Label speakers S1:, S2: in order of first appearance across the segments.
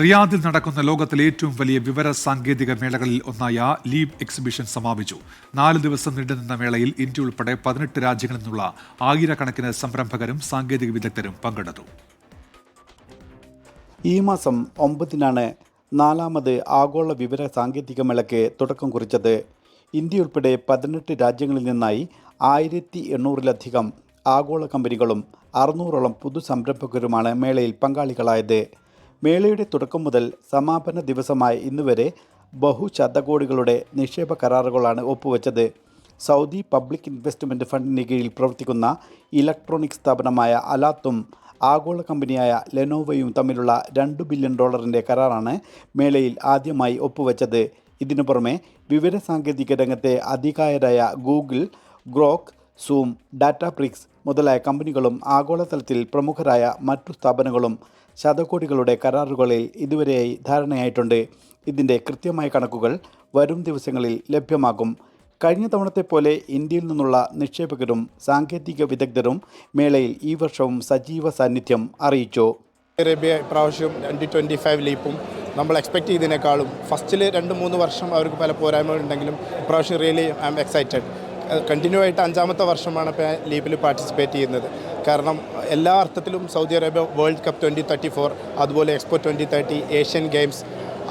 S1: റിയാദിൽ നടക്കുന്ന ലോകത്തിലെ ഏറ്റവും വലിയ വിവര സാങ്കേതിക മേളകളിൽ ഒന്നായ ലീബ് എക്സിബിഷൻ സമാപിച്ചു. നാല് ദിവസം നീണ്ടുനിന്ന മേളയിൽ ഇന്ത്യ ഉൾപ്പെടെ പതിനെട്ട് രാജ്യങ്ങളിൽ നിന്നുള്ള ആയിരക്കണക്കിന് സംരംഭകരും സാങ്കേതിക വിദഗ്ധരും പങ്കെടുത്തു.
S2: ഈ മാസം ഒമ്പതിനാണ് നാലാമത് ആഗോള വിവര സാങ്കേതിക മേളയ്ക്ക് തുടക്കം കുറിച്ചത്. ഇന്ത്യ ഉൾപ്പെടെ പതിനെട്ട് രാജ്യങ്ങളിൽ നിന്നായി ആയിരത്തി എണ്ണൂറിലധികം ആഗോള കമ്പനികളും അറുന്നൂറോളം പുതു സംരംഭകരുമാണ് മേളയിൽ പങ്കാളികളായത്. മേളയുടെ തുടക്കം മുതൽ സമാപന ദിവസമായ ഇന്നുവരെ ബഹുശതകോടികളുടെ നിക്ഷേപ കരാറുകളാണ് ഒപ്പുവെച്ചത്. സൗദി പബ്ലിക് ഇൻവെസ്റ്റ്മെന്റ് ഫണ്ടിന് കീഴിൽ പ്രവർത്തിക്കുന്ന ഇലക്ട്രോണിക് സ്ഥാപനമായ അലാത്തും ആഗോള കമ്പനിയായ ലെനോവയും തമ്മിലുള്ള രണ്ട് ബില്യൺ ഡോളറിന്റെ കരാറാണ് മേളയിൽ ആദ്യമായി ഒപ്പുവെച്ചത്. ഇതിനു പുറമെ വിവരസാങ്കേതിക രംഗത്തെ അധികായരായ ഗൂഗിൾ ഗ്രോക്ക് സൂം ഡാറ്റാബ്രിക്സ് മുതലായ കമ്പനികളും ആഗോളതലത്തിൽ പ്രമുഖരായ മറ്റു സ്ഥാപനങ്ങളും ശതകോടികളുടെ കരാറുകളിൽ ഇതുവരെയായി ധാരണയായിട്ടുണ്ട്. ഇതിന്റെ കൃത്യമായ കണക്കുകൾ വരും ദിവസങ്ങളിൽ ലഭ്യമാകും. കഴിഞ്ഞ തവണത്തെ പോലെ ഇന്ത്യയിൽ നിന്നുള്ള നിക്ഷേപകരും സാങ്കേതിക വിദഗ്ധരും മേളയിൽ ഈ വർഷവും സജീവ സാന്നിധ്യം അറിയിച്ചു.
S3: അറേബ്യ ഇപ്രാവശ്യം ട്വന്റി ട്വന്റി ഫൈവ് ലീപ്പും നമ്മൾ എക്സ്പെക്ട് ചെയ്തതിനേക്കാളും ഫസ്റ്റിൽ രണ്ട് മൂന്ന് വർഷം അവർക്ക് പല പോരായ്മകളുണ്ടെങ്കിലും ഇപ്രാവശ്യം really I am excited continue ആയിട്ട് അഞ്ചാമത്തെ വർഷമാണ് ഇപ്പോൾ ലീപ്പിൽ പാർട്ടിസിപ്പേറ്റ് ചെയ്യുന്നത്. കാരണം എല്ലാ അർത്ഥത്തിലും Saudi Arabia world cup twenty thirty four അതുപോലെ expo twenty thirty Asian games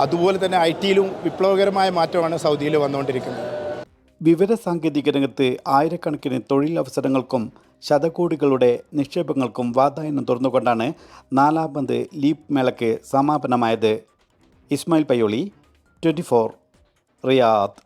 S3: അതുപോലെ തന്നെ ഐ ടിയിലും വിപ്ലവകരമായ മാറ്റമാണ് സൗദിയിൽ വന്നുകൊണ്ടിരിക്കുന്നത്.
S2: വിവര സാങ്കേതിക രംഗത്ത് ആയിരക്കണക്കിന് തൊഴിലവസരങ്ങൾക്കും ശതകോടികളുടെ നിക്ഷേപങ്ങൾക്കും വാതായനം തുറന്നുകൊണ്ടാണ് നാലാമത് ലീപ് മേളയ്ക്ക് സമാപനമായത് Ismail Payyoli twenty four Riyadh.